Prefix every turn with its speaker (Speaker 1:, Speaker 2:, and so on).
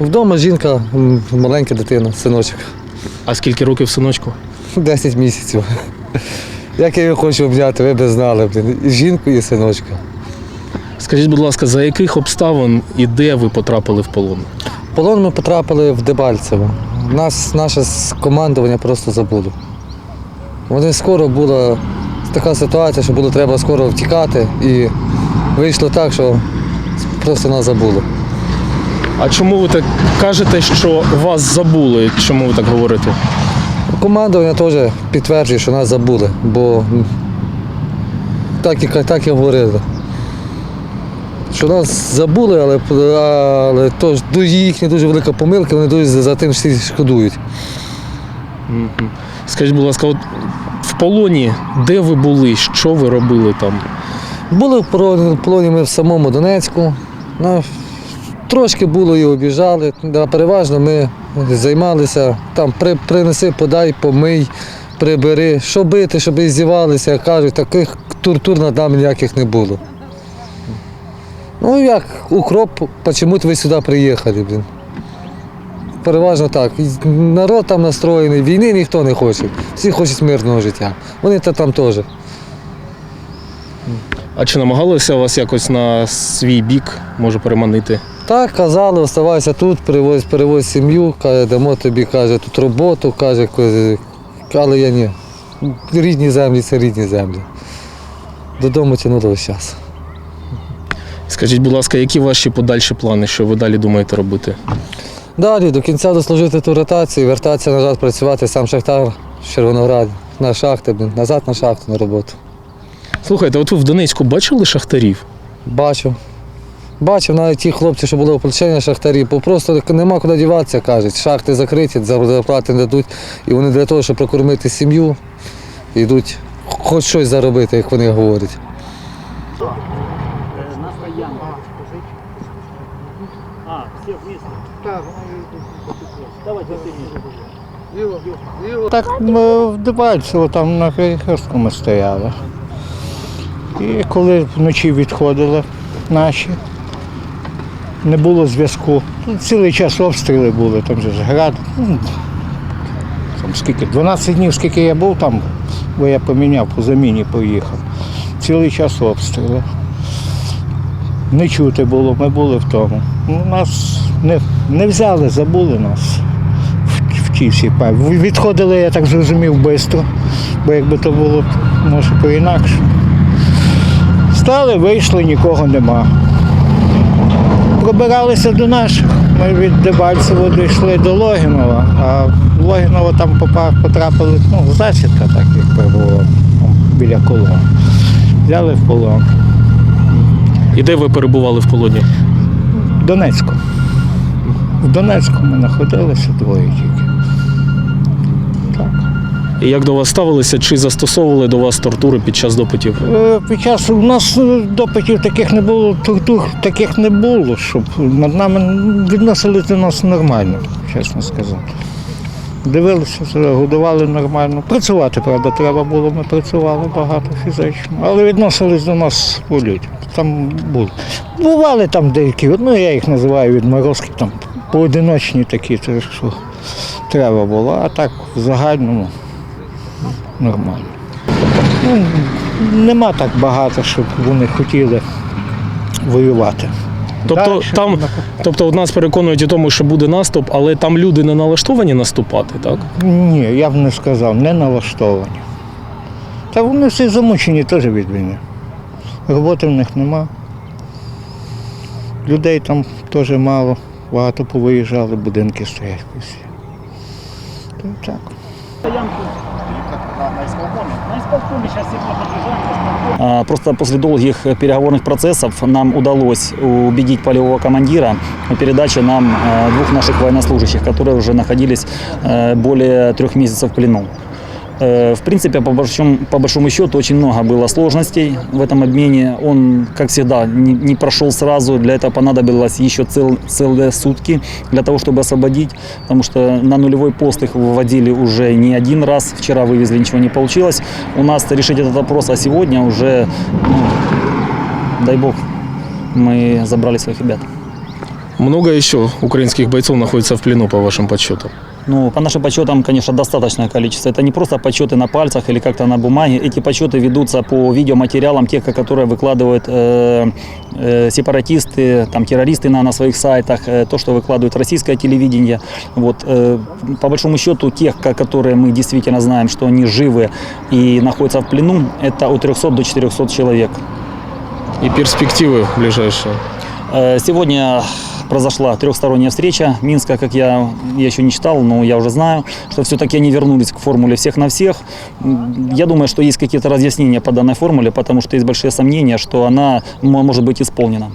Speaker 1: Вдома жінка, маленька дитина, синочок.
Speaker 2: А скільки років синочку?
Speaker 1: 10 місяців. Як я його хочу обняти, ви б знали, блін. І жінку, і синочка.
Speaker 2: Скажіть, будь ласка, за яких обставин і де ви потрапили в полон?
Speaker 1: В полон ми потрапили в Дебальцево. Нас, Наше командування просто забуло. Вони скоро була така ситуація, що було треба скоро втікати. І вийшло так, що просто нас забуло.
Speaker 2: А чому ви так кажете, що вас забули? Чому ви так говорите?
Speaker 1: Командування теж підтверджує, що нас забули, бо так і, так і говорили. Що нас забули, але, але то їхня дуже велика помилка, вони дуже за тим всі шкодують.
Speaker 2: Скажіть, будь ласка, от в полоні, де ви були, що ви робили там?
Speaker 1: Були в полоні ми в самому Донецьку. Ну, трошки було і обіжали. Да, переважно ми займалися там при, принеси, подай, помий, прибери, що бити, щоб і здівалися, як кажуть, таких тортур над нами ніяких не було. Ну як укроп, чому ви сюди приїхали, блін? Переважно так. Народ там настроєний, війни ніхто не хоче. Всі хочуть мирного життя. Вони та там теж.
Speaker 2: А чи намагалися вас якось на свій бік може переманити?
Speaker 1: Так, казали, оставайся тут, перевозь, перевозь сім'ю, каже, дамо тобі, каже, тут роботу, каже, але я ні. Рідні землі це рідні землі. Додому весь час.
Speaker 2: Скажіть, будь ласка, які ваші подальші плани, що ви далі думаєте робити?
Speaker 1: Далі до кінця дослужити ту ротацію, вертатися назад працювати сам шахтар в Червонограді, на шахти, назад на шахту на роботу.
Speaker 2: Слухайте, от ви в Донецьку бачили шахтарів?
Speaker 1: Бачив. Бачив навіть ті хлопці, що були ополчення шахтарів, бо просто нема куди діватися, кажуть. Шахти закриті, зарплати не дадуть. І вони для того, щоб прокормити сім'ю, йдуть хоч щось заробити, як вони говорять.
Speaker 3: А, все вместе? Давайте.
Speaker 4: Так ми в Дебальцево, там на ми стояли. І коли вночі відходили наші, не було зв'язку. Цілий час обстріли були, там же град. ну, Там скільки, 12 днів, скільки я був там, бо я поміняв, по заміні поїхав. Цілий час обстріли. Не чути було, ми були в тому. Ну, нас не, не взяли, забули нас в, в тій всій. Відходили, я так зрозумів, швидко, бо якби то було, може, по-інакше. Стали, вийшли, нікого нема. Пробиралися до наших. Ми від Дебальцево дійшли до Логінова, а в Логіново там потрапили, ну, засідка, так як було, там, біля колон. Взяли в полон.
Speaker 2: І де ви перебували в полоні?
Speaker 4: В Донецьку. В Донецьку ми знаходилися двоє тільки. Так.
Speaker 2: Як до вас ставилися, чи застосовували до вас тортури під час допитів?
Speaker 4: Е, Під час у нас е, допитів таких не було, тортур таких не було, щоб над нами відносились до нас нормально, чесно сказати. Дивилися, годували нормально. Працювати, правда, треба було, ми працювали багато фізично, але відносились до нас по людям. Там були. Бували там деякі, ну я їх називаю відморозки, там поодиночні такі, що треба було, а так в загальному нормально. Ну, нема так багато, щоб вони хотіли воювати.
Speaker 2: Тобто,
Speaker 4: Дальше
Speaker 2: там,
Speaker 4: на-
Speaker 2: тобто от нас переконують у тому, що буде наступ, але там люди не налаштовані наступати, так?
Speaker 4: Ні, я б не сказав, не налаштовані. Та вони всі замучені теж від війни. Роботи в них нема. Людей там теж мало, багато повиїжджали, будинки стоять всі. То так.
Speaker 3: На исполкоме сейчас все подбежать.
Speaker 5: А, Просто после долгих переговорных процессов нам удалось убедить полевого командира о передаче нам э, двух наших военнослужащих, которые уже находились э, более трех месяцев в плену. Э, В принципе, по большому, по большому счету, очень много было сложностей в этом обмене. Он, как всегда, не, не прошел сразу. Для этого понадобилось еще цел, целые сутки для того, чтобы освободить. Потому что на нулевой пост их выводили уже не один раз. Вчера вывезли, ничего не получилось. У нас решить этот вопрос, а сегодня уже, ну, дай бог, мы забрали своих ребят.
Speaker 2: Много еще украинских бойцов находится в плену, по вашим подсчетам?
Speaker 5: Ну, по нашим подсчетам, конечно, достаточное количество. Это не просто подсчеты на пальцах или как-то на бумаге. Эти подсчеты ведутся по видеоматериалам, тех, которые выкладывают э, э, сепаратисты, там, террористы на, на своих сайтах, э, то, что выкладывает российское телевидение. Вот, э, по большому счету, тех, ко- которые мы действительно знаем, что они живы и находятся в плену, это от 300 до 400 человек.
Speaker 2: И перспективы ближайшие?
Speaker 5: Э, Сегодня произошла трехсторонняя встреча Минска, как я, я еще не читал, но я уже знаю, что все-таки они вернулись к формуле всех на всех. Я думаю, что есть какие-то разъяснения по данной формуле, потому что есть большие сомнения, что она может быть исполнена.